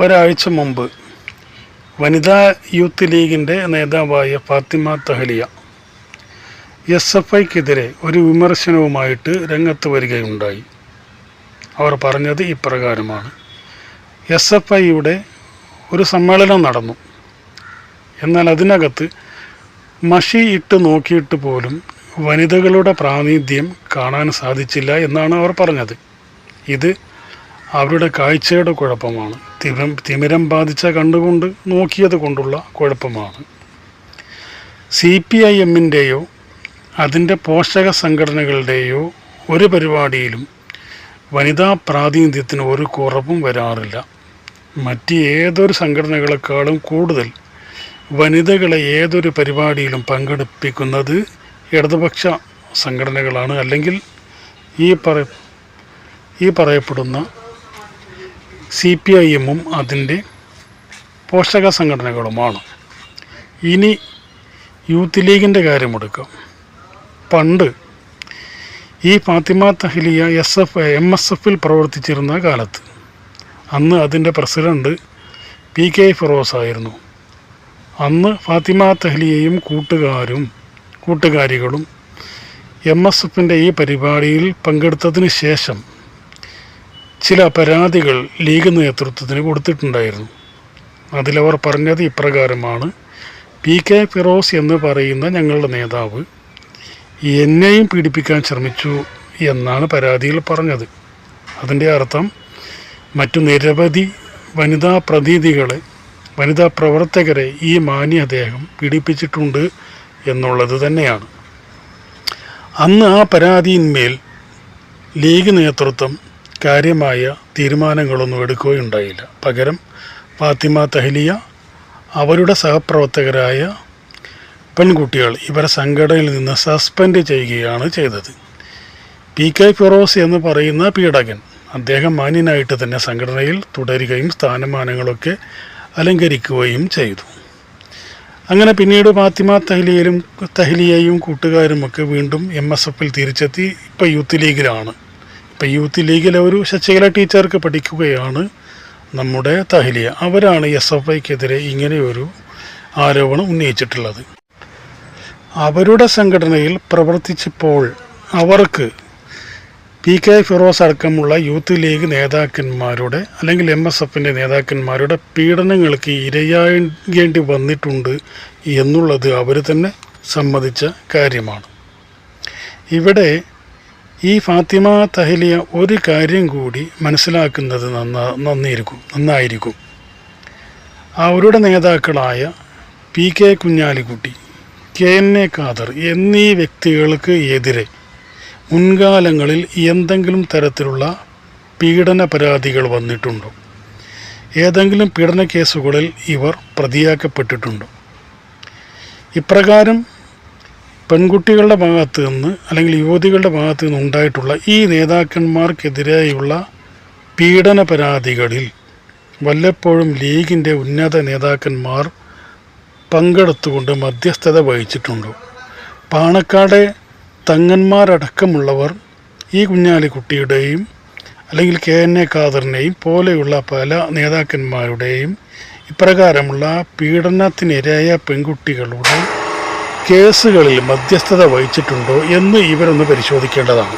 ഒരാഴ്ച മുമ്പ് വനിതാ യൂത്ത് ലീഗിന്റെ നേതാവായ ഫാത്തിമ തഹലിയ എസ് എഫ് ഐക്കെതിരെ ഒരു വിമർശനവുമായിട്ട് രംഗത്ത് വരികയുണ്ടായി. അവർ പറഞ്ഞത് ഇപ്രകാരമാണ്. എസ് എഫ് ഐയുടെ ഒരു സമ്മേളനം നടന്നു. എന്നാൽ അതിനകത്ത് മഷി ഇട്ട് നോക്കിയിട്ട് പോലും വനിതകളുടെ പ്രാതിനിധ്യം കാണാൻ സാധിച്ചില്ല എന്നാണ് അവർ പറഞ്ഞത്. ഇത് അവരുടെ കാഴ്ചയുടെ കുഴപ്പമാണ്. തിമിരം തിമിരം ബാധിച്ച കണ്ടുകൊണ്ട് നോക്കിയത് കൊണ്ടുള്ള കുഴപ്പമാണ്. സി പി ഐ എമ്മിന്റെയോ അതിന്റെ പോഷക സംഘടനകളുടെയോ ഒരു പരിപാടിയിലും വനിതാ പ്രാതിനിധ്യത്തിന് ഒരു കുറവും വരാറില്ല. മറ്റ് ഏതൊരു സംഘടനകളെക്കാളും കൂടുതൽ വനിതകളെ ഏതൊരു പരിപാടിയിലും പങ്കെടുപ്പിക്കുന്നത് ഇടതുപക്ഷ സംഘടനകളാണ്. അല്ലെങ്കിൽ ഈ പറ ഈ പറയപ്പെടുന്ന സി പി ഐ എമ്മും അതിന്റെ പോഷക സംഘടനകളുമാണ്. ഇനി യൂത്ത് ലീഗിന്റെ കാര്യമെടുക്കാം. പണ്ട് ഈ Fathima Thahiliya S F M S എഫിൽ പ്രവർത്തിച്ചിരുന്ന കാലത്ത് അന്ന് അതിന്റെ പ്രസിഡന്റ് പി കെ ഫിറോസ് ആയിരുന്നു. അന്ന് ഫാത്തിമ തഹ്ലിയയും കൂട്ടുകാരും കൂട്ടുകാരികളും എം എസ് എഫിന്റെ ഈ പരിപാടിയിൽ പങ്കെടുത്തതിന് ശേഷം ചില പരാതികൾ ലീഗ് നേതൃത്വത്തിന് കൊടുത്തിട്ടുണ്ടായിരുന്നു. അതിലവർ പറഞ്ഞത് ഇപ്രകാരമാണ്. പി കെ ഫിറോസ് എന്ന് പറയുന്ന ഞങ്ങളുടെ നേതാവ് എന്നെയും പീഡിപ്പിക്കാൻ ശ്രമിച്ചു എന്നാണ് പരാതിയിൽ പറഞ്ഞത്. അതിന്റെ അർത്ഥം മറ്റു നിരവധി വനിതാ പ്രതിനിധികളെ വനിതാ പ്രവർത്തകരെ ഈ മാന്യ അദ്ദേഹം പീഡിപ്പിച്ചിട്ടുണ്ട് എന്നുള്ളത് തന്നെയാണ്. അന്ന് ആ പരാതിയിന്മേൽ ലീഗ് നേതൃത്വം കാര്യമായ തീരുമാനങ്ങളൊന്നും എടുക്കുകയുണ്ടായില്ല. പകരം ഫാത്തിമ തഹലിയ അവരുടെ സഹപ്രവർത്തകരായ പെൺകുട്ടികൾ ഇവരെ സംഘടനയിൽ നിന്ന് സസ്പെൻഡ് ചെയ്യുകയാണ് ചെയ്തത്. പി കെ ഫിറോസ് എന്ന് പറയുന്ന പീഡകൻ അദ്ദേഹം മാന്യനായിട്ട് തന്നെ സംഘടനയിൽ തുടരുകയും സ്ഥാനമാനങ്ങളൊക്കെ അലങ്കരിക്കുകയും ചെയ്തു. അങ്ങനെ പിന്നീട് ഫാത്തിമ തഹ്ലിയയിലും തഹ്ലിയയും കൂട്ടുകാരുമൊക്കെ വീണ്ടും എം എസ് എഫിൽ തിരിച്ചെത്തി. ഇപ്പോൾ യൂത്ത് ലീഗിലാണ്. ഇപ്പം യൂത്ത് ലീഗിലെ ഒരു ശശികല ടീച്ചർക്ക് പഠിക്കുകയാണ് നമ്മുടെ തഹ്ലിയ. അവരാണ് എസ് എഫ് ഐക്കെതിരെ ഇങ്ങനെയൊരു ആരോപണം ഉന്നയിച്ചിട്ടുള്ളത്. അവരുടെ സംഘടനയിൽ പ്രവർത്തിച്ചപ്പോൾ അവർക്ക് പി കെ ഫിറോസ് അടക്കമുള്ള യൂത്ത് ലീഗ് നേതാക്കന്മാരുടെ അല്ലെങ്കിൽ എം എസ് എഫിന്റെ നേതാക്കന്മാരുടെ പീഡനങ്ങൾക്ക് ഇരയാകേണ്ടി വന്നിട്ടുണ്ട് എന്നുള്ളത് അവർ തന്നെ സമ്മതിച്ച കാര്യമാണ്. ഇവിടെ ഈ ഫാത്തിമ തഹലിയ ഒരു കാര്യം കൂടി മനസ്സിലാക്കുന്നത് നന്നാ നന്നായിരിക്കും നന്നായിരിക്കും. അവരുടെ നേതാക്കളായ P K Kunhalikutty K N A Khader എന്നീ വ്യക്തികൾക്ക് എതിരെ മുൻകാലങ്ങളിൽ എന്തെങ്കിലും തരത്തിലുള്ള പീഡന പരാതികൾ വന്നിട്ടുണ്ടോ? ഏതെങ്കിലും പീഡന കേസുകളിൽ ഇവർ പ്രതിയാക്കപ്പെട്ടിട്ടുണ്ടോ? ഇപ്രകാരം പെൺകുട്ടികളുടെ ഭാഗത്ത് നിന്ന് അല്ലെങ്കിൽ യുവതികളുടെ ഭാഗത്ത് നിന്ന് ഉണ്ടായിട്ടുള്ള ഈ നേതാക്കന്മാർക്കെതിരായുള്ള പീഡന പരാതികളിൽ വല്ലപ്പോഴും ലീഗിന്റെ ഉന്നത നേതാക്കന്മാർ പങ്കെടുത്തുകൊണ്ട് മധ്യസ്ഥത വഹിച്ചിട്ടുണ്ടോ? പാണക്കാട് തങ്ങന്മാരടക്കമുള്ളവർ ഈ കുഞ്ഞാലിക്കുട്ടിയുടെയും അല്ലെങ്കിൽ കെ എൻ എ ഖാദറിനെയും പോലെയുള്ള പല നേതാക്കന്മാരുടെയും ഇപ്രകാരമുള്ള പീഡനത്തിനിരയായ പെൺകുട്ടികളുടെ കേസുകളിൽ മധ്യസ്ഥത വഹിച്ചിട്ടുണ്ടോ എന്ന് ഇവരൊന്ന് പരിശോധിക്കേണ്ടതാണ്.